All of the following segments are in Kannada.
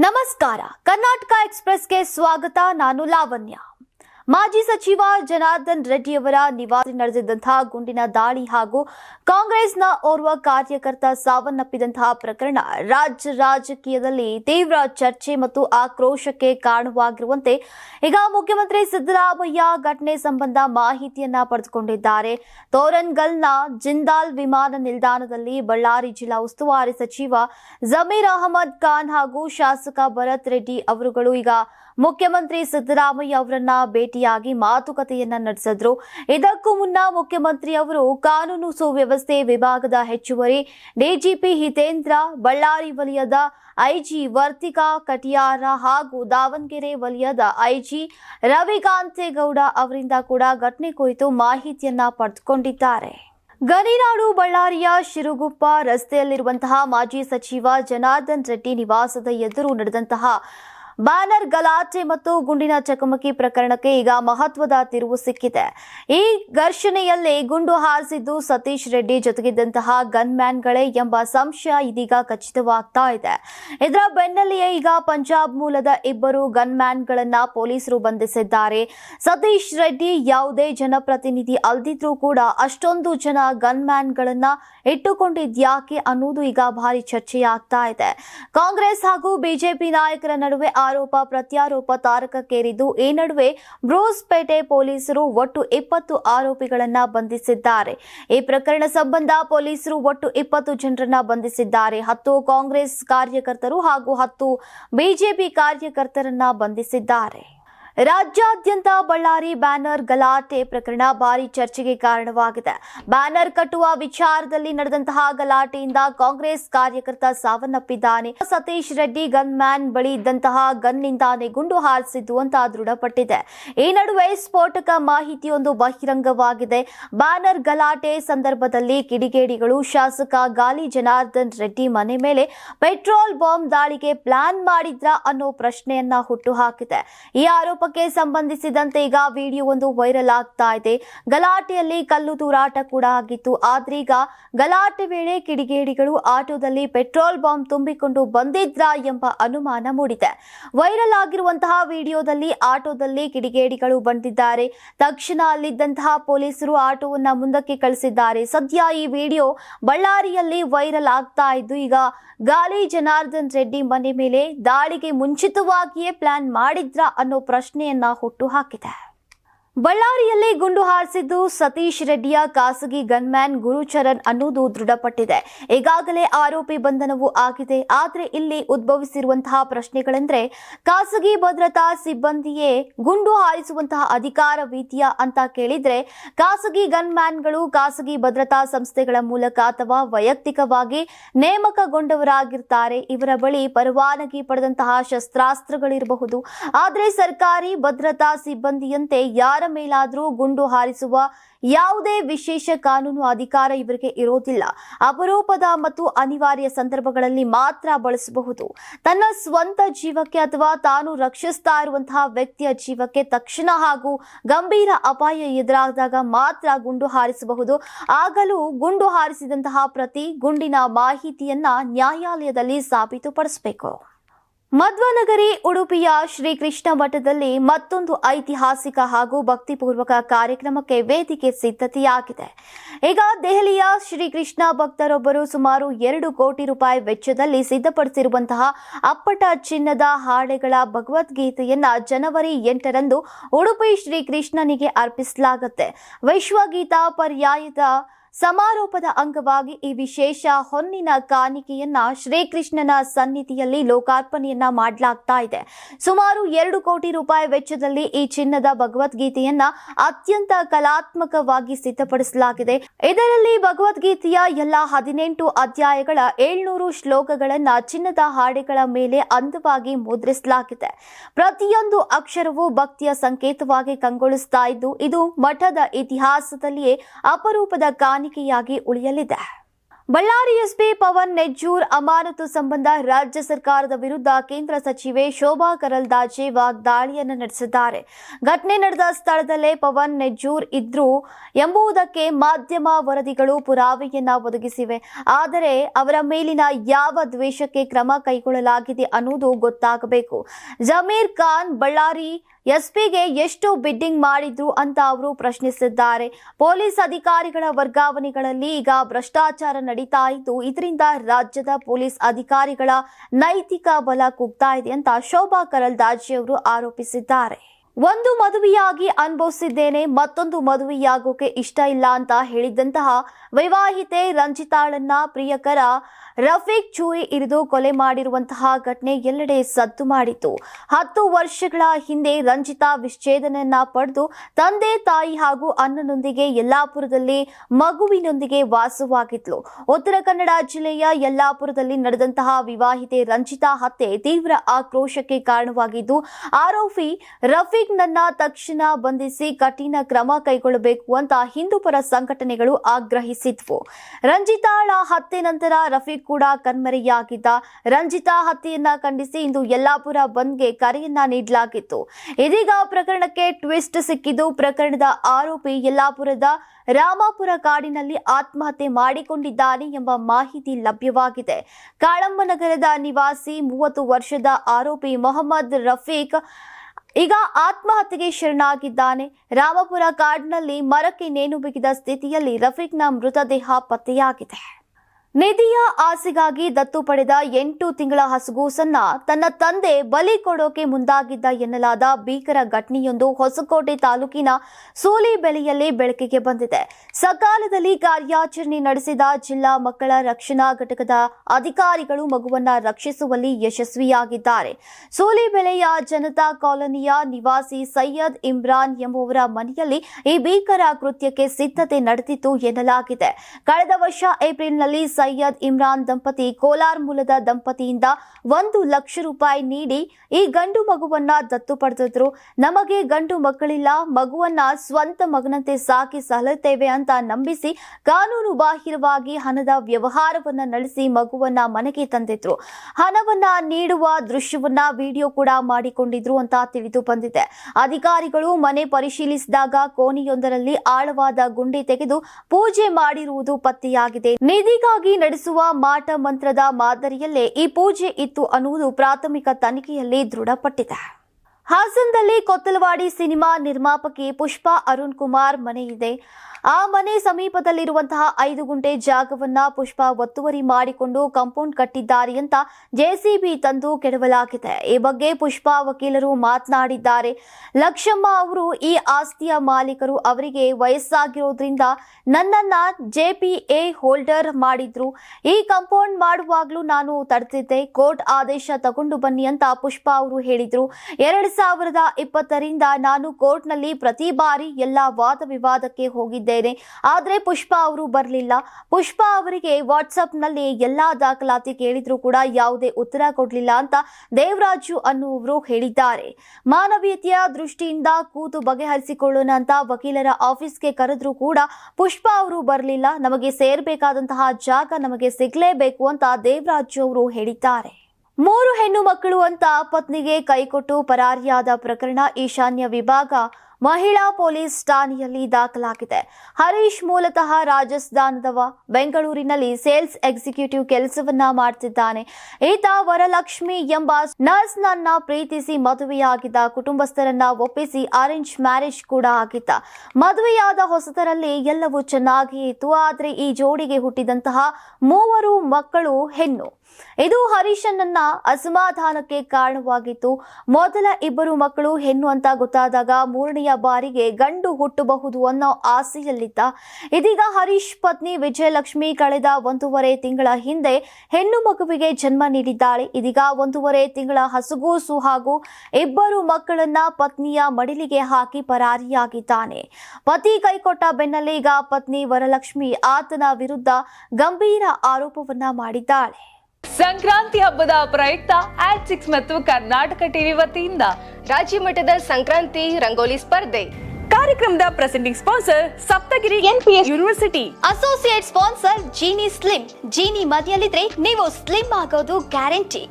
ನಮಸ್ಕಾರ. ಕರ್ನಾಟಕ ಎಕ್ಸ್ಪ್ರೆಸ್ಗೆ ಸ್ವಾಗತ. ನಾನು ಲಾವಣ್ಯ. ಮಾಜಿ ಸಚಿವ ಜನಾರ್ದನ್ ರೆಡ್ಡಿಯವರ ನಿವಾಸಿ ನಡೆದಿದ್ದಂತಹ ಗುಂಡಿನ ದಾಳಿ ಹಾಗೂ ಕಾಂಗ್ರೆಸ್ನ ಓರ್ವ ಕಾರ್ಯಕರ್ತ ಸಾವನ್ನಪ್ಪಿದಂತಹ ಪ್ರಕರಣ ರಾಜ್ಯ ರಾಜಕೀಯದಲ್ಲಿ ತೀವ್ರ ಚರ್ಚೆ ಮತ್ತು ಆಕ್ರೋಶಕ್ಕೆ ಕಾರಣವಾಗಿರುವಂತೆ ಈಗ ಮುಖ್ಯಮಂತ್ರಿ ಸಿದ್ದರಾಮಯ್ಯ ಘಟನೆ ಸಂಬಂಧ ಮಾಹಿತಿಯನ್ನ ಪಡೆದುಕೊಂಡಿದ್ದಾರೆ. ತೋರನ್ಗಲ್ನ ಜಿಂದಾಲ್ ವಿಮಾನ ನಿಲ್ದಾಣದಲ್ಲಿ ಬಳ್ಳಾರಿ ಜಿಲ್ಲಾ ಉಸ್ತುವಾರಿ ಸಚಿವ ಜಮೀರ್ ಅಹಮದ್ ಖಾನ್ ಹಾಗೂ ಶಾಸಕ ಭರತ್ ರೆಡ್ಡಿ ಅವರುಗಳು ಈಗ ಮುಖ್ಯಮಂತ್ರಿ ಸಿದ್ದರಾಮಯ್ಯ ಅವರನ್ನ ಭೇಟಿಯಾಗಿ ಮಾತುಕತೆಯನ್ನ ನಡೆಸಿದ್ರು. ಇದಕ್ಕೂ ಮುನ್ನ ಮುಖ್ಯಮಂತ್ರಿ ಅವರು ಕಾನೂನು ಸುವ್ಯವಸ್ಥೆ ವಿಭಾಗದ ಹೆಚ್ಚುವರಿ ಡಿಜಿಪಿ ಹಿತೇಂದ್ರ, ಬಳ್ಳಾರಿ ವಲಯದ ಐಜಿ ವರ್ತಿಕಾ ಕಟಿಯಾರ ಹಾಗೂ ದಾವಣಗೆರೆ ವಲಯದ ಐಜಿ ರವಿಕಾಂತೇಗೌಡ ಅವರಿಂದ ಕೂಡ ಘಟನೆ ಕುರಿತು ಮಾಹಿತಿಯನ್ನ ಪಡೆದುಕೊಂಡಿದ್ದಾರೆ. ಗನಿನಾಡು ಬಳ್ಳಾರಿಯ ಶಿರುಗುಪ್ಪ ರಸ್ತೆಯಲ್ಲಿರುವಂತಹ ಮಾಜಿ ಸಚಿವ ಜನಾರ್ದನ್ ರೆಡ್ಡಿ ನಿವಾಸದ ಎದುರು ನಡೆದಂತಹ ಬ್ಯಾನರ್ ಗಲಾಟೆ ಮತ್ತು ಗುಂಡಿನ ಚಕಮಕಿ ಪ್ರಕರಣಕ್ಕೆ ಈಗ ಮಹತ್ವದ ತಿರುವು ಸಿಕ್ಕಿದೆ. ಈ ಘರ್ಷಣೆಯಲ್ಲಿ ಗುಂಡು ಹಾರಿಸಿದ್ದು ಸತೀಶ್ ರೆಡ್ಡಿ ಜೊತೆಗಿದ್ದಂತಹ ಗನ್ಮ್ಯಾನ್ಗಳೇ ಎಂಬ ಸಂಶಯ ಇದೀಗ ಖಚಿತವಾಗ್ತಾ ಇದೆ. ಇದರ ಬೆನ್ನಲ್ಲಿಯೇ ಈಗ ಪಂಜಾಬ್ ಮೂಲದ ಇಬ್ಬರು ಗನ್ಮ್ಯಾನ್ಗಳನ್ನ ಪೊಲೀಸರು ಬಂಧಿಸಿದ್ದಾರೆ. ಸತೀಶ್ ರೆಡ್ಡಿ ಯಾವುದೇ ಜನಪ್ರತಿನಿಧಿ ಅಲ್ದಿದ್ರೂ ಕೂಡ ಅಷ್ಟೊಂದು ಜನ ಗನ್ಮ್ಯಾನ್ಗಳನ್ನ ಇಟ್ಟುಕೊಂಡಿದ್ಯಾಕೆ ಅನ್ನೋದು ಈಗ ಭಾರಿ ಚರ್ಚೆಯಾಗ್ತಾ ಇದೆ. ಕಾಂಗ್ರೆಸ್ ಹಾಗೂ ಬಿಜೆಪಿ ನಾಯಕರ ನಡುವೆ ಆರೋಪ ಪ್ರತ್ಯಾರೋಪ ತಾರಕಕ್ಕೇರಿದ್ದು, ಈ ನಡುವೆ ಬ್ರೂಸ್ಪೇಟೆ ಪೊಲೀಸರು ಒಟ್ಟು ಇಪ್ಪತ್ತು ಆರೋಪಿಗಳನ್ನ ಬಂಧಿಸಿದ್ದಾರೆ. ಈ ಪ್ರಕರಣ ಸಂಬಂಧ ಪೊಲೀಸರು ಒಟ್ಟು ಇಪ್ಪತ್ತು ಜನರನ್ನ ಬಂಧಿಸಿದ್ದಾರೆ. ಹತ್ತು ಕಾಂಗ್ರೆಸ್ ಕಾರ್ಯಕರ್ತರು ಹಾಗೂ ಹತ್ತು ಬಿಜೆಪಿ ಕಾರ್ಯಕರ್ತರನ್ನ ಬಂಧಿಸಿದ್ದಾರೆ. ರಾಜ್ಯಾದ್ಯಂತ ಬಳ್ಳಾರಿ ಬ್ಯಾನರ್ ಗಲಾಟೆ ಪ್ರಕರಣ ಭಾರಿ ಚರ್ಚೆಗೆ ಕಾರಣವಾಗಿದೆ. ಬ್ಯಾನರ್ ಕಟ್ಟುವ ವಿಚಾರದಲ್ಲಿ ನಡೆದಂತಹ ಗಲಾಟೆಯಿಂದ ಕಾಂಗ್ರೆಸ್ ಕಾರ್ಯಕರ್ತ ಸಾವನ್ನಪ್ಪಿದ್ದಾನೆ. ಸತೀಶ್ ರೆಡ್ಡಿ ಗನ್ ಮ್ಯಾನ್ ಬಳಿ ಇದ್ದಂತಹ ಗನ್ನಿಂದಾನೆ ಗುಂಡು ಹಾರಿಸಿದ್ದು ಅಂತ ದೃಢಪಟ್ಟಿದೆ. ಈ ನಡುವೆ ಸ್ಫೋಟಕ ಮಾಹಿತಿಯೊಂದು ಬಹಿರಂಗವಾಗಿದೆ. ಬ್ಯಾನರ್ ಗಲಾಟೆ ಸಂದರ್ಭದಲ್ಲಿ ಕಿಡಿಗೇಡಿಗಳು ಶಾಸಕ ಗಾಲಿ ಜನಾರ್ದನ್ ರೆಡ್ಡಿ ಮನೆ ಮೇಲೆ ಪೆಟ್ರೋಲ್ ಬಾಂಬ್ ದಾಳಿಗೆ ಪ್ಲಾನ್ ಮಾಡಿದ್ರ ಅನ್ನೋ ಪ್ರಶ್ನೆಯನ್ನ ಹುಟ್ಟುಹಾಕಿದೆ ಈ ಆರೋಪಕ್ಕೆ ಸಂಬಂಧಿಸಿದಂತೆ ಈಗ ವಿಡಿಯೋ ಒಂದು ವೈರಲ್ ಆಗ್ತಾ ಇದೆ. ಗಲಾಟೆಯಲ್ಲಿ ಕಲ್ಲು ತೂರಾಟ ಕೂಡ ಆಗಿತ್ತು. ಆದ್ರೀಗ ಗಲಾಟೆ ವೇಳೆ ಕಿಡಿಗೇಡಿಗಳು ಆಟೋದಲ್ಲಿ ಪೆಟ್ರೋಲ್ ಬಾಂಬ್ ತುಂಬಿಕೊಂಡು ಬಂದಿದ್ರಾ ಎಂಬ ಅನುಮಾನ ಮೂಡಿದೆ. ವೈರಲ್ ಆಗಿರುವಂತಹ ವಿಡಿಯೋದಲ್ಲಿ ಆಟೋದಲ್ಲಿ ಕಿಡಿಗೇಡಿಗಳು ಬಂದಿದ್ದಾರೆ. ತಕ್ಷಣ ಅಲ್ಲಿದ್ದಂತಹ ಪೊಲೀಸರು ಆಟೋವನ್ನ ಮುಂದಕ್ಕೆ ಕಳಿಸಿದ್ದಾರೆ. ಸದ್ಯ ಈ ವಿಡಿಯೋ ಬಳ್ಳಾರಿಯಲ್ಲಿ ವೈರಲ್ ಆಗ್ತಾ ಇದ್ದು, ಈಗ ಗಾಲಿ ಜನಾರ್ದನ್ ರೆಡ್ಡಿ ಮನೆ ಮೇಲೆ ದಾಳಿಗೆ ಮುಂಚಿತವಾಗಿಯೇ ಪ್ಲಾನ್ ಮಾಡಿದ್ರ ಅನ್ನೋ ಪ್ರಶ್ನೆಯನ್ನ ಹುಟ್ಟು ಹಾಕಿದೆ ಬಳ್ಳಾರಿಯಲ್ಲಿ ಗುಂಡು ಹಾರಿಸಿದ್ದು ಸತೀಶ್ ರೆಡ್ಡಿಯ ಖಾಸಗಿ ಗನ್ಮ್ಯಾನ್ ಗುರುಚರಣ್ ಅನ್ನೋದು ದೃಢಪಟ್ಟಿದೆ. ಈಗಾಗಲೇ ಆರೋಪಿ ಬಂಧನವೂ ಆಗಿದೆ. ಆದರೆ ಇಲ್ಲಿ ಉದ್ಭವಿಸಿರುವಂತಹ ಪ್ರಶ್ನೆಗಳೆಂದರೆ, ಖಾಸಗಿ ಭದ್ರತಾ ಸಿಬ್ಬಂದಿಯೇ ಗುಂಡು ಹಾರಿಸುವಂತಹ ಅಧಿಕಾರವಿದೆಯಾ ಅಂತ ಕೇಳಿದ್ರೆ, ಖಾಸಗಿ ಗನ್ಮ್ಯಾನ್ಗಳು ಖಾಸಗಿ ಭದ್ರತಾ ಸಂಸ್ಥೆಗಳ ಮೂಲಕ ಅಥವಾ ವೈಯಕ್ತಿಕವಾಗಿ ನೇಮಕಗೊಂಡವರಾಗಿರ್ತಾರೆ. ಇವರ ಬಳಿ ಪರವಾನಗಿ ಪಡೆದಂತಹ ಶಸ್ತ್ರಾಸ್ತ್ರಗಳಿರಬಹುದು. ಆದರೆ ಸರ್ಕಾರಿ ಭದ್ರತಾ ಸಿಬ್ಬಂದಿಯಂತೆ ಯಾರ ಮೇಲಾದರೂ ಗುಂಡು ಹಾರಿಸುವ ಯಾವುದೇ ವಿಶೇಷ ಕಾನೂನು ಅಧಿಕಾರ ಇವರಿಗೆ ಇರೋದಿಲ್ಲ. ಅಪರೂಪದ ಮತ್ತು ಅನಿವಾರ್ಯ ಸಂದರ್ಭಗಳಲ್ಲಿ ಮಾತ್ರ ಬಳಸಬಹುದು. ತನ್ನ ಸ್ವಂತ ಜೀವಕ್ಕೆ ಅಥವಾ ತಾನು ರಕ್ಷಿಸ್ತಾ ಇರುವಂತಹ ವ್ಯಕ್ತಿಯ ಜೀವಕ್ಕೆ ತಕ್ಷಣ ಹಾಗೂ ಗಂಭೀರ ಅಪಾಯ ಎದುರಾದಾಗ ಮಾತ್ರ ಗುಂಡು ಹಾರಿಸಬಹುದು. ಆಗಲೂ ಗುಂಡು ಹಾರಿಸಿದಂತಹ ಪ್ರತಿ ಗುಂಡಿನ ಮಾಹಿತಿಯನ್ನ ನ್ಯಾಯಾಲಯದಲ್ಲಿ ಸಾಬೀತುಪಡಿಸಬೇಕು. ಮಧ್ವನಗರಿ ಉಡುಪಿಯ ಶ್ರೀಕೃಷ್ಣ ಮಠದಲ್ಲಿ ಮತ್ತೊಂದು ಐತಿಹಾಸಿಕ ಹಾಗೂ ಭಕ್ತಿಪೂರ್ವಕ ಕಾರ್ಯಕ್ರಮಕ್ಕೆ ವೇದಿಕೆ ಸಿದ್ಧತೆಯಾಗಿದೆ. ಈಗ ದೆಹಲಿಯ ಶ್ರೀಕೃಷ್ಣ ಭಕ್ತರೊಬ್ಬರು ಸುಮಾರು ಎರಡು ಕೋಟಿ ರೂಪಾಯಿ ವೆಚ್ಚದಲ್ಲಿ ಸಿದ್ಧಪಡಿಸಿರುವಂತಹ ಅಪ್ಪಟ ಚಿನ್ನದ ಹಾಡೆಗಳ ಭಗವದ್ಗೀತೆಯನ್ನ ಜನವರಿ ಎಂಟರಂದು ಉಡುಪಿ ಶ್ರೀಕೃಷ್ಣನಿಗೆ ಅರ್ಪಿಸಲಾಗುತ್ತೆ. ವಿಶ್ವಗೀತಾ ಪರ್ಯಾಯದ ಸಮಾರೋಪದ ಅಂಗವಾಗಿ ಈ ವಿಶೇಷ ಹೊನ್ನಿನ ಕಾಣಿಕೆಯನ್ನ ಶ್ರೀಕೃಷ್ಣನ ಸನ್ನಿಧಿಯಲ್ಲಿ ಲೋಕಾರ್ಪಣೆಯನ್ನ ಮಾಡಲಾಗ್ತಾ ಇದೆ. ಸುಮಾರು ಎರಡು ಕೋಟಿ ರೂಪಾಯಿ ವೆಚ್ಚದಲ್ಲಿ ಈ ಚಿನ್ನದ ಭಗವದ್ಗೀತೆಯನ್ನ ಅತ್ಯಂತ ಕಲಾತ್ಮಕವಾಗಿ ಸಿದ್ಧಪಡಿಸಲಾಗಿದೆ. ಇದರಲ್ಲಿ ಭಗವದ್ಗೀತೆಯ ಎಲ್ಲ ಹದಿನೆಂಟು ಅಧ್ಯಾಯಗಳ ಏಳ್ನೂರು ಶ್ಲೋಕಗಳನ್ನ ಚಿನ್ನದ ಹಾಡೆಗಳ ಮೇಲೆ ಅಂದವಾಗಿ ಮುದ್ರಿಸಲಾಗಿದೆ. ಪ್ರತಿಯೊಂದು ಅಕ್ಷರವೂ ಭಕ್ತಿಯ ಸಂಕೇತವಾಗಿ ಕಂಗೊಳಿಸ್ತಾ ಇದ್ದು, ಇದು ಮಠದ ಇತಿಹಾಸದಲ್ಲಿಯೇ ಅಪರೂಪದ ಕಾಣಿಕೆಯಾಗಿ ಉಳಿಯಲಿದೆ. ಬಳ್ಳಾರಿ ಎಸ್ಪಿ ಪವನ್ ನೆಜ್ಜೂರ್ ಅಮಾನತು ಸಂಬಂಧ ರಾಜ್ಯ ಸರ್ಕಾರದ ವಿರುದ್ಧ ಕೇಂದ್ರ ಸಚಿವೆ ಶೋಭಾ ಕರಲ್ದಾಜೆ ವಾಗ್ದಾಳಿಯನ್ನು ನಡೆಸಿದ್ದಾರೆ. ಘಟನೆ ನಡೆದ ಸ್ಥಳದಲ್ಲೇ ಪವನ್ ನೆಜ್ಜೂರ್ ಇದ್ರು ಎಂಬುದಕ್ಕೆ ಮಾಧ್ಯಮ ವರದಿಗಳು ಪುರಾವೆಯನ್ನ ಒದಗಿಸಿವೆ. ಆದರೆ ಅವರ ಮೇಲಿನ ಯಾವ ದ್ವೇಷಕ್ಕೆ ಕ್ರಮ ಕೈಗೊಳ್ಳಲಾಗಿದೆ ಅನ್ನುವುದು ಗೊತ್ತಾಗಬೇಕು. ಜಮೀರ್ ಖಾನ್ ಬಳ್ಳಾರಿ ಎಸ್ಪಿಗೆ ಎಷ್ಟು ಬಿಡ್ಡಿಂಗ್ ಮಾಡಿದ್ರು ಅಂತ ಅವರು ಪ್ರಶ್ನಿಸಿದ್ದಾರೆ. ಪೊಲೀಸ್ ಅಧಿಕಾರಿಗಳ ವರ್ಗಾವಣೆಗಳಲ್ಲಿ ಈಗ ಭ್ರಷ್ಟಾಚಾರ ನಡೀತಾ ಇದ್ದು, ಇದರಿಂದ ರಾಜ್ಯದ ಪೊಲೀಸ್ ಅಧಿಕಾರಿಗಳ ನೈತಿಕ ಬಲ ಕುಗ್ತಾ ಇದೆ ಅಂತ ಶೋಭಾ ಕರಲ್ ಅವರು ಆರೋಪಿಸಿದ್ದಾರೆ. ಒಂದು ಮದುವೆಯಾಗಿ ಅನುಭವಿಸಿದ್ದೇನೆ, ಮತ್ತೊಂದು ಮದುವೆಯಾಗೋಕೆ ಇಷ್ಟ ಇಲ್ಲ ಅಂತ ಹೇಳಿದ್ದಂತಹ ವಿವಾಹಿತೆ ರಂಜಿತಾಳನ್ನ ಪ್ರಿಯಕರ ರಫೀಕ್ ಚೂರಿ ಇರಿದು ಕೊಲೆ ಮಾಡಿರುವಂತಹ ಘಟನೆ ಎಲ್ಲೆಡೆ ಸದ್ದು ಮಾಡಿತು ಹತ್ತು ವರ್ಷಗಳ ಹಿಂದೆ ರಂಜಿತಾ ವಿಚ್ಛೇದನನ್ನ ಪಡೆದು ತಂದೆ, ತಾಯಿ ಹಾಗೂ ಅಣ್ಣನೊಂದಿಗೆ ಯಲ್ಲಾಪುರದಲ್ಲಿ ಮಗುವಿನೊಂದಿಗೆ ವಾಸವಾಗಿದ್ಲು. ಉತ್ತರ ಕನ್ನಡ ಜಿಲ್ಲೆಯ ಯಲ್ಲಾಪುರದಲ್ಲಿ ನಡೆದಂತಹ ವಿವಾಹಿತೆ ರಂಜಿತಾ ಹತ್ಯೆ ತೀವ್ರ ಆಕ್ರೋಶಕ್ಕೆ ಕಾರಣವಾಗಿದ್ದು, ಆರೋಪಿ ರಫೀಕ್ ನನ್ನ ತಕ್ಷಣ ಬಂಧಿಸಿ ಕಠಿಣ ಕ್ರಮ ಕೈಗೊಳ್ಳಬೇಕು ಅಂತ ಹಿಂದೂಪರ ಸಂಘಟನೆಗಳು ಆಗ್ರಹಿಸಿದ್ವು. ರಂಜಿತಾಳ ಹತ್ಯೆ ನಂತರ ರಫೀಕ್ ಕೂಡ ಕಣ್ಮರೆಯಾಗಿದ್ದ ರಂಜಿತಾ ಹತ್ಯೆಯನ್ನ ಖಂಡಿಸಿ ಇಂದು ಯಲ್ಲಾಪುರ ಬಂದ್ಗೆ ಕರೆಯನ್ನ ನೀಡಲಾಗಿತ್ತು. ಇದೀಗ ಪ್ರಕರಣಕ್ಕೆ ಟ್ವಿಸ್ಟ್ ಸಿಕ್ಕಿದ್ದು ಪ್ರಕರಣದ ಆರೋಪಿ ಯಲ್ಲಾಪುರದ ರಾಮಾಪುರ ಕಾಡಿನಲ್ಲಿ ಆತ್ಮಹತ್ಯೆ ಮಾಡಿಕೊಂಡಿದ್ದಾನೆ ಎಂಬ ಮಾಹಿತಿ ಲಭ್ಯವಾಗಿದೆ. ಕಾಳಮ್ಮನಗರದ ನಿವಾಸಿ ಮೂವತ್ತು ವರ್ಷದ ಆರೋಪಿ ಮೊಹಮ್ಮದ್ ರಫೀಕ್ ಈಗ ಆತ್ಮಹತ್ಯೆಗೆ ಶರಣಾಗಿದ್ದಾನೆ. ರಾಮಪುರ ಕಾಡಿನಲ್ಲಿ ಮರಕ್ಕೆ ನೇಣು ಬಿಗಿದ ಸ್ಥಿತಿಯಲ್ಲಿ ರಫೀಕ್ನ ಮೃತದೇಹ ಪತ್ತೆಯಾಗಿದೆ. ನಿಧಿಯ ಆಸೆಗಾಗಿ ದತ್ತು ಪಡೆದ ಎಂಟು ತಿಂಗಳ ಹಸುಗೂಸನ್ನ ತನ್ನ ತಂದೆ ಬಲಿ ಕೊಡೋಕೆ ಮುಂದಾಗಿದ್ದ ಎನ್ನಲಾದ ಭೀಕರ ಘಟನೆಯೊಂದು ಹೊಸಕೋಟೆ ತಾಲೂಕಿನ ಸೂಲಿಬೆಲೆಯಲ್ಲಿ ಬೆಳಕಿಗೆ ಬಂದಿದೆ. ಸಕಾಲದಲ್ಲಿ ಕಾರ್ಯಾಚರಣೆ ನಡೆಸಿದ ಜಿಲ್ಲಾ ಮಕ್ಕಳ ರಕ್ಷಣಾ ಘಟಕದ ಅಧಿಕಾರಿಗಳು ಮಗುವನ್ನ ರಕ್ಷಿಸುವಲ್ಲಿ ಯಶಸ್ವಿಯಾಗಿದ್ದಾರೆ. ಸೂಲಿಬೆಲೆಯ ಜನತಾ ಕಾಲೋನಿಯ ನಿವಾಸಿ ಸೈಯದ್ ಇಮ್ರಾನ್ ಎಂಬುವರ ಮನೆಯಲ್ಲಿ ಈ ಭೀಕರ ಕೃತ್ಯಕ್ಕೆ ಸಿದ್ಧತೆ ನಡೆದಿತ್ತು ಎನ್ನಲಾಗಿದೆ. ಕಳೆದ ವರ್ಷ ಏಪ್ರಿಲ್ನಲ್ಲಿ ಸೈಯದ್ ಇಮ್ರಾನ್ ದಂಪತಿ ಕೋಲಾರ್ ಮೂಲದ ದಂಪತಿಯಿಂದ ಒಂದು ಲಕ್ಷ ರೂಪಾಯಿ ನೀಡಿ ಈ ಗಂಡು ಮಗುವನ್ನ ದತ್ತು ಪಡೆದಿದ್ರು. ನಮಗೆ ಗಂಡು ಮಕ್ಕಳಿಲ್ಲ, ಮಗುವನ್ನ ಸ್ವಂತ ಮಗನಂತೆ ಸಾಕಿ ಸಲತ್ತೇವೆ ಅಂತ ನಂಬಿಸಿ ಕಾನೂನು ಬಾಹಿರವಾಗಿ ಹಣದ ವ್ಯವಹಾರವನ್ನ ನಡೆಸಿ ಮಗುವನ್ನ ಮನೆಗೆ ತಂದಿದ್ರು. ಹಣವನ್ನ ನೀಡುವ ದೃಶ್ಯವನ್ನ ವಿಡಿಯೋ ಕೂಡ ಮಾಡಿಕೊಂಡಿದ್ರು ಅಂತ ತಿಳಿದು ಬಂದಿದೆ. ಅಧಿಕಾರಿಗಳು ಮನೆ ಪರಿಶೀಲಿಸಿದಾಗ ಕೋಣೆಯೊಂದರಲ್ಲಿ ಆಳವಾದ ಗುಂಡಿ ತೆಗೆದು ಪೂಜೆ ಮಾಡಿರುವುದು ಪತ್ತೆಯಾಗಿದೆ. ನಿಧಿಗಾಗಿ ನಡೆಸುವ ಮಾಟ ಮಂತ್ರದ ಮಾದರಿಯಲ್ಲೇ ಈ ಪೂಜೆ ಇತ್ತು ಅನ್ನುವುದು ಪ್ರಾಥಮಿಕ ತನಿಖೆಯಲ್ಲಿ ದೃಢಪಟ್ಟಿದೆ. ಹಾಸನದಲ್ಲಿ ಕೊತ್ತಲವಾಡಿ ಸಿನಿಮಾ ನಿರ್ಮಾಪಕಿ ಪುಷ್ಪಾ ಅರುಣ್ ಕುಮಾರ್ ಮನೆ ಇದೆ. ಆ ಮನೆ ಸಮೀಪದಲ್ಲಿರುವಂತಹ ಐದು ಗುಂಟೆ ಜಾಗವನ್ನ ಪುಷ್ಪ ಒತ್ತುವರಿ ಮಾಡಿಕೊಂಡು ಕಾಂಪೌಂಡ್ ಕಟ್ಟಿದ್ದಾರೆ ಅಂತ ಜೆಸಿಬಿ ತಂದು ಕೆಡವಲಾಗಿದೆ. ಈ ಬಗ್ಗೆ ಪುಷ್ಪಾ ವಕೀಲರು ಮಾತನಾಡಿದ್ದಾರೆ. ಲಕ್ಷಮ್ಮ ಅವರು ಈ ಆಸ್ತಿಯ ಮಾಲೀಕರು ಅವರಿಗೆ ವಯಸ್ಸಾಗಿರೋದ್ರಿಂದ ನನ್ನನ್ನ ಜೆಪಿಎ ಹೋಲ್ಡರ್ ಮಾಡಿದ್ರು. ಈ ಕಾಂಪೌಂಡ್ ಮಾಡುವಾಗಲೂ ನಾನು ತಡೆದಿದ್ದೆ ಕೋರ್ಟ್ ಆದೇಶ ತಗೊಂಡು ಬನ್ನಿ ಅಂತ ಪುಷ್ಪಾ ಅವರು ಹೇಳಿದ್ರು. ಎರಡ್ ಸಾವಿರದ ಇಪ್ಪತ್ತರಿಂದ ನಾನು ಕೋರ್ಟ್ನಲ್ಲಿ ಪ್ರತಿ ಬಾರಿ ಎಲ್ಲ ವಾದ ವಿವಾದಕ್ಕೆ ಹೋಗಿದ್ದೇನೆ. ಆದರೆ ಪುಷ್ಪಾ ಅವರು ಬರಲಿಲ್ಲ. ಪುಷ್ಪಾ ಅವರಿಗೆ ವಾಟ್ಸಪ್ನಲ್ಲಿ ಎಲ್ಲ ದಾಖಲಾತಿ ಕೇಳಿದ್ರು ಕೂಡ ಯಾವುದೇ ಉತ್ತರ ಕೊಡಲಿಲ್ಲ ಅಂತ ದೇವರಾಜು ಅನ್ನುವರು ಹೇಳಿದ್ದಾರೆ. ಮಾನವೀಯತೆಯ ದೃಷ್ಟಿಯಿಂದ ಕೂತು ಬಗೆಹರಿಸಿಕೊಳ್ಳೋಣ ಅಂತ ವಕೀಲರ ಆಫೀಸ್ಗೆ ಕರೆದ್ರೂ ಕೂಡ ಪುಷ್ಪಾ ಅವರು ಬರಲಿಲ್ಲ. ನಮಗೆ ಸೇರಬೇಕಾದಂತಹ ಜಾಗ ನಮಗೆ ಸಿಗಲೇಬೇಕು ಅಂತ ದೇವರಾಜು ಅವರು ಹೇಳಿದ್ದಾರೆ. ಮೂರು ಹೆಣ್ಣು ಮಕ್ಕಳು ಅಂತ ಪತ್ನಿಗೆ ಕೈಕೊಟ್ಟು ಪರಾರಿಯಾದ ಪ್ರಕರಣ ಈಶಾನ್ಯ ವಿಭಾಗ ಮಹಿಳಾ ಪೊಲೀಸ್ ಠಾಣೆಯಲ್ಲಿ ದಾಖಲಾಗಿದೆ. ಹರೀಶ್ ಮೂಲತಃ ರಾಜಸ್ಥಾನದವ ಬೆಂಗಳೂರಿನಲ್ಲಿ ಸೇಲ್ಸ್ ಎಕ್ಸಿಕ್ಯೂಟಿವ್ ಕೆಲಸವನ್ನ ಮಾಡ್ತಿದ್ದಾನೆ. ಈತ ವರಲಕ್ಷ್ಮಿ ಎಂಬ ನರ್ಸ್ ನನ್ನ ಪ್ರೀತಿಸಿ ಮದುವೆಯಾಗಿದ್ದ ಕುಟುಂಬಸ್ಥರನ್ನ ಒಪ್ಪಿಸಿ ಅರೇಂಜ್ ಮ್ಯಾರೇಜ್ ಕೂಡ ಆಗಿದ್ದ. ಮದುವೆಯಾದ ಹೊಸತರಲ್ಲಿ ಎಲ್ಲವೂ ಚೆನ್ನಾಗಿ ಇತ್ತು, ಆದರೆ ಈ ಜೋಡಿಗೆ ಹುಟ್ಟಿದಂತಹ ಮೂವರು ಮಕ್ಕಳು ಹೆಣ್ಣು. ಇದು ಹರೀಶನನ್ನ ಅಸಮಾಧಾನಕ್ಕೆ ಕಾರಣವಾಗಿತ್ತು. ಮೊದಲ ಇಬ್ಬರು ಮಕ್ಕಳು ಹೆಣ್ಣು ಅಂತ ಗೊತ್ತಾದಾಗ ಮೂರನೆಯ ಬಾರಿಗೆ ಗಂಡು ಹುಟ್ಟಬಹುದು ಅನ್ನೋ ಆಸೆಯಲ್ಲಿದ್ದ. ಇದೀಗ ಹರೀಶ್ ಪತ್ನಿ ವಿಜಯಲಕ್ಷ್ಮಿ ಕಳೆದ ಒಂದೂವರೆ ತಿಂಗಳ ಹಿಂದೆ ಹೆಣ್ಣು ಮಗುವಿಗೆ ಜನ್ಮ ನೀಡಿದ್ದಾಳೆ. ಇದೀಗ ಒಂದೂವರೆ ತಿಂಗಳ ಹಸುಗೂಸು ಹಾಗೂ ಇಬ್ಬರು ಮಕ್ಕಳನ್ನ ಪತ್ನಿಯ ಮಡಿಲಿಗೆ ಹಾಕಿ ಪರಾರಿಯಾಗಿದ್ದಾನೆ. ಪತಿ ಕೈಕೊಟ್ಟ ಬೆನ್ನಲ್ಲೇ ಈಗ ಪತ್ನಿ ವರಲಕ್ಷ್ಮಿ ಆತನ ವಿರುದ್ಧ ಗಂಭೀರ ಆರೋಪವನ್ನ ಮಾಡಿದ್ದಾಳೆ. ಸಂಕ್ರಾಂತಿ ಹಬ್ಬದ ಪ್ರಯುಕ್ತ ಆಟ್ ಸಿಕ್ಸ್ ಮತ್ತು ಕರ್ನಾಟಕ ಟಿವಿ ವತಿಯಿಂದ ರಾಜ್ಯ ಮಟ್ಟದ ಸಂಕ್ರಾಂತಿ ರಂಗೋಲಿ ಸ್ಪರ್ಧೆ. ಕಾರ್ಯಕ್ರಮದ presenting sponsor Saptagiri NPS university associate sponsor Jeeni slim Jeeni ಮನೆಯಲ್ಲಿದ್ರೆ ನೀವು ಸ್ಲಿಮ್ ಆಗೋದು guarantee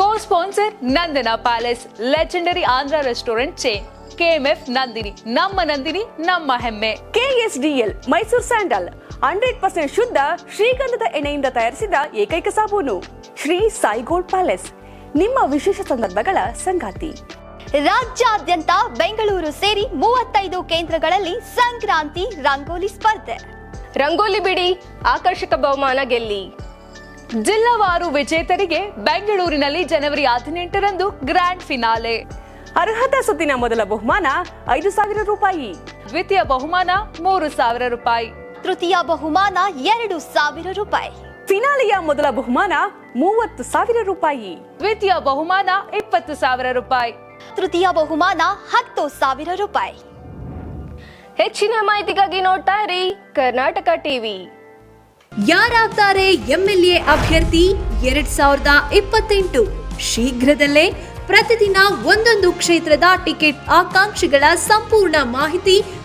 co sponsor Nandana palace legendary Andhra restaurant chain KMF Nandini ನಮ್ಮ ನಂದಿನಿ ನಮ್ಮ ಹೆಮ್ಮೆ. KSDL Mysore sandal hundred percent ಶುದ್ಧ ಶ್ರೀಗಂಧದ ಎಣ್ಣೆಯಿಂದ ತಯಾರಿಸಿದ ಏಕೈಕ ಸಾಬೂನು ಶ್ರೀ ಸಾಯಿ ಗೋಲ್ಡ್ ಪ್ಯಾಲೇಸ್. ನಿಮ್ಮ ವಿಶೇಷ ಸಂದರ್ಭಗಳ ಸಂಗಾತಿ. ರಾಜ್ಯಾದ್ಯಂತ ಬೆಂಗಳೂರು ಸೇರಿ ಮೂವತ್ತೈದು ಕೇಂದ್ರಗಳಲ್ಲಿ ಸಂಕ್ರಾಂತಿ ರಂಗೋಲಿ ಸ್ಪರ್ಧೆ. ರಂಗೋಲಿ ಬಿಡಿ ಆಕರ್ಷಕ ಬಹುಮಾನ ಗೆಲ್ಲಿ. ಜಿಲ್ಲಾವಾರು ವಿಜೇತರಿಗೆ ಬೆಂಗಳೂರಿನಲ್ಲಿ ಜನವರಿ ಹದಿನೆಂಟರಂದು ಗ್ರ್ಯಾಂಡ್ ಫಿನಾಲೆ. ಅರ್ಹತಾ ಸುತ್ತಿನ ಮೊದಲ ಬಹುಮಾನ ಐದು ಸಾವಿರ ರೂಪಾಯಿ. ದ್ವಿತೀಯ ಬಹುಮಾನ ಮೂರು ಸಾವಿರ ರೂಪಾಯಿ. ತೃತೀಯ ಬಹುಮಾನ ಎರಡು ಸಾವಿರ ರೂಪಾಯಿ. ಫಿನಾಲಿಯ ಮೊದಲ ಬಹುಮಾನ ಮೂವತ್ತು ಸಾವಿರ ರೂಪಾಯಿ. ದ್ವಿತೀಯ ಬಹುಮಾನ ಇಪ್ಪತ್ತು ಸಾವಿರ ರೂಪಾಯಿ. ತೃತೀಯ ಬಹುಮಾನ ಹತ್ತು ಸಾವಿರ ರೂಪಾಯಿ. ಹೆಚ್ಚಿನ ಮಾಹಿತಿಗಾಗಿ ನೋಡ್ತಾ ಇರಿ ಕರ್ನಾಟಕ ಟಿವಿ. ಯಾರಾಗ್ತಾರೆ ಎಂಎಲ್ಎ ಅಭ್ಯರ್ಥಿ ಎರಡ್ ಸಾವಿರದ ಇಪ್ಪತ್ತೆಂಟು? ಶೀಘ್ರದಲ್ಲೇ ಪ್ರತಿದಿನ ಒಂದೊಂದು ಕ್ಷೇತ್ರದ ಟಿಕೆಟ್ ಆಕಾಂಕ್ಷಿಗಳ ಸಂಪೂರ್ಣ ಮಾಹಿತಿ